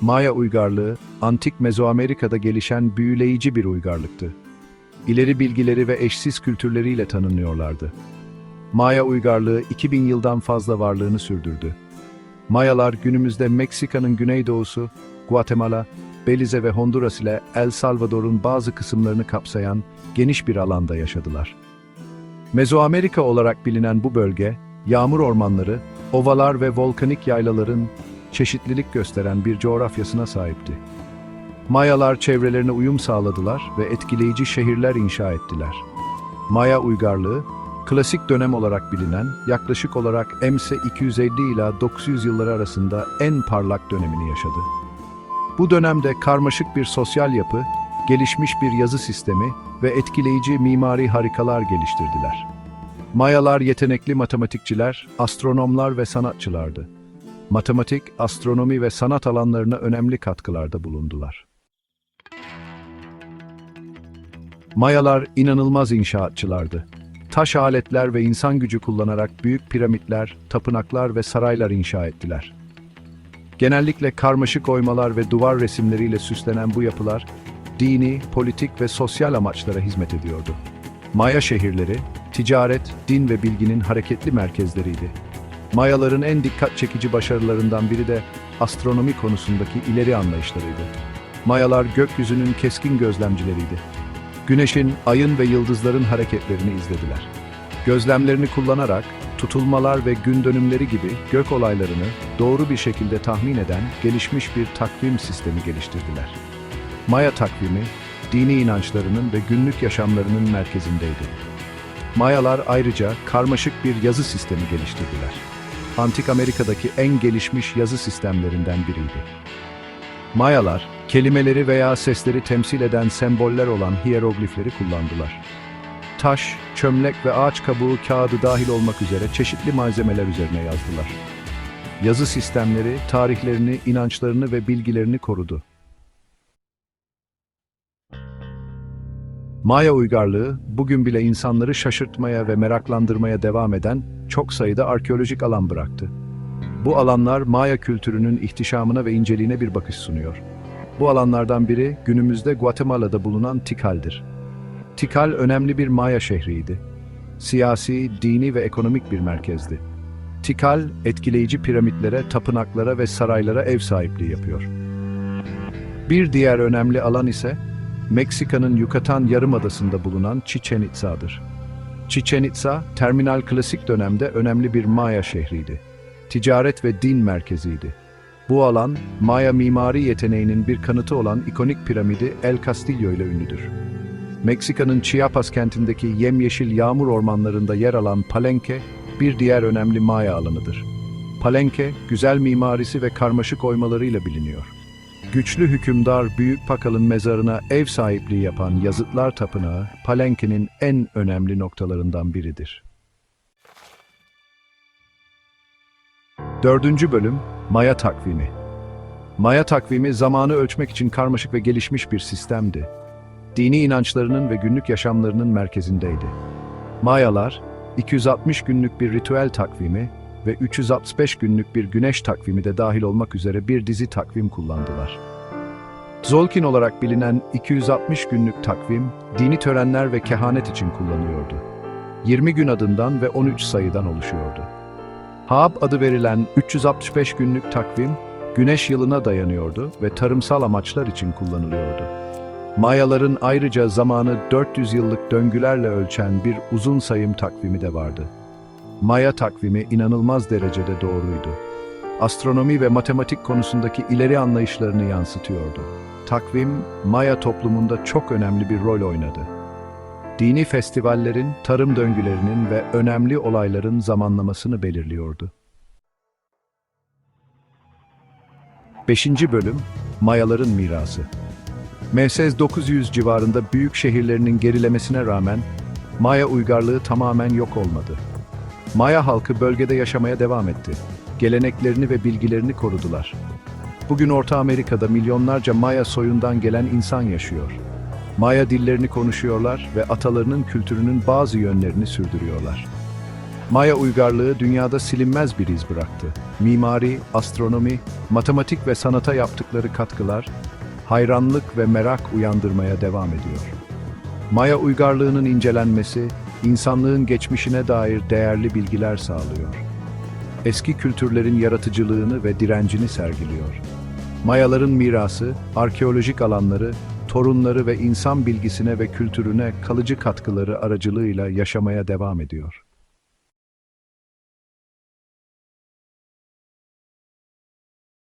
Maya uygarlığı, antik Mezoamerika'da gelişen büyüleyici bir uygarlıktı. İleri bilgileri ve eşsiz kültürleriyle tanınıyorlardı. Maya uygarlığı 2000 yıldan fazla varlığını sürdürdü. Mayalar günümüzde Meksika'nın güneydoğusu, Guatemala, Belize ve Honduras ile El Salvador'un bazı kısımlarını kapsayan geniş bir alanda yaşadılar. Mezoamerika olarak bilinen bu bölge, yağmur ormanları, ovalar ve volkanik yaylaların çeşitlilik gösteren bir coğrafyasına sahipti. Mayalar çevrelerine uyum sağladılar ve etkileyici şehirler inşa ettiler. Maya uygarlığı, klasik dönem olarak bilinen, yaklaşık olarak MC 250 ila 900 yılları arasında en parlak dönemini yaşadı. Bu dönemde karmaşık bir sosyal yapı, gelişmiş bir yazı sistemi ve etkileyici mimari harikalar geliştirdiler. Mayalar yetenekli matematikçiler, astronomlar ve sanatçılardı. Matematik, astronomi ve sanat alanlarına önemli katkılarda bulundular. Mayalar inanılmaz inşaatçılardı. Taş aletler ve insan gücü kullanarak büyük piramitler, tapınaklar ve saraylar inşa ettiler. Genellikle karmaşık oymalar ve duvar resimleriyle süslenen bu yapılar, dini, politik ve sosyal amaçlara hizmet ediyordu. Maya şehirleri, ticaret, din ve bilginin hareketli merkezleriydi. Mayaların en dikkat çekici başarılarından biri de astronomi konusundaki ileri anlayışlarıydı. Mayalar gökyüzünün keskin gözlemcileriydi. Güneşin, ayın ve yıldızların hareketlerini izlediler. Gözlemlerini kullanarak tutulmalar ve gün dönümleri gibi gök olaylarını doğru bir şekilde tahmin eden gelişmiş bir takvim sistemi geliştirdiler. Maya takvimi, dini inançlarının ve günlük yaşamlarının merkezindeydi. Mayalar ayrıca karmaşık bir yazı sistemi geliştirdiler. Antik Amerika'daki en gelişmiş yazı sistemlerinden biriydi. Mayalar, kelimeleri veya sesleri temsil eden semboller olan hieroglifleri kullandılar. Taş, çömlek ve ağaç kabuğu kağıdı dahil olmak üzere çeşitli malzemeler üzerine yazdılar. Yazı sistemleri, tarihlerini, inançlarını ve bilgilerini korudu. Maya uygarlığı, bugün bile insanları şaşırtmaya ve meraklandırmaya devam eden çok sayıda arkeolojik alan bıraktı. Bu alanlar Maya kültürünün ihtişamına ve inceliğine bir bakış sunuyor. Bu alanlardan biri günümüzde Guatemala'da bulunan Tikal'dir. Tikal önemli bir Maya şehriydi. Siyasi, dini ve ekonomik bir merkezdi. Tikal, etkileyici piramitlere, tapınaklara ve saraylara ev sahipliği yapıyor. Bir diğer önemli alan ise Meksika'nın Yucatan Yarımadası'nda bulunan Chichen Itza'dır. Chichen Itza, terminal klasik dönemde önemli bir Maya şehriydi. Ticaret ve din merkeziydi. Bu alan, Maya mimari yeteneğinin bir kanıtı olan ikonik piramidi El Castillo ile ünlüdür. Meksika'nın Chiapas kentindeki yemyeşil yağmur ormanlarında yer alan Palenque, bir diğer önemli Maya alanıdır. Palenque, güzel mimarisi ve karmaşık oymalarıyla biliniyor. Güçlü hükümdar Büyük Pakal'ın mezarına ev sahipliği yapan Yazıtlar Tapınağı, Palenque'nin en önemli noktalarından biridir. Dördüncü bölüm, Maya takvimi. Maya takvimi zamanı ölçmek için karmaşık ve gelişmiş bir sistemdi. Dini inançlarının ve günlük yaşamlarının merkezindeydi. Mayalar, 260 günlük bir ritüel takvimi ve 365 günlük bir güneş takvimi de dahil olmak üzere bir dizi takvim kullandılar. Zolkin olarak bilinen 260 günlük takvim, dini törenler ve kehanet için kullanıyordu. 20 gün adından ve 13 sayıdan oluşuyordu. Haab adı verilen 365 günlük takvim, güneş yılına dayanıyordu ve tarımsal amaçlar için kullanılıyordu. Mayaların ayrıca zamanı 400 yıllık döngülerle ölçen bir uzun sayım takvimi de vardı. Maya takvimi inanılmaz derecede doğruydu. Astronomi ve matematik konusundaki ileri anlayışlarını yansıtıyordu. Takvim, Maya toplumunda çok önemli bir rol oynadı. Dini festivallerin, tarım döngülerinin ve önemli olayların zamanlamasını belirliyordu. 5. Bölüm Mayaların Mirası Mevsez 900 civarında büyük şehirlerinin gerilemesine rağmen Maya uygarlığı tamamen yok olmadı. Maya halkı bölgede yaşamaya devam etti. Geleneklerini ve bilgilerini korudular. Bugün Orta Amerika'da milyonlarca Maya soyundan gelen insan yaşıyor. Maya dillerini konuşuyorlar ve atalarının kültürünün bazı yönlerini sürdürüyorlar. Maya uygarlığı dünyada silinmez bir iz bıraktı. Mimari, astronomi, matematik ve sanata yaptıkları katkılar, hayranlık ve merak uyandırmaya devam ediyor. Maya uygarlığının incelenmesi, insanlığın geçmişine dair değerli bilgiler sağlıyor. Eski kültürlerin yaratıcılığını ve direncini sergiliyor. Mayaların mirası, arkeolojik alanları, torunları ve insan bilgisine ve kültürüne kalıcı katkıları aracılığıyla yaşamaya devam ediyor.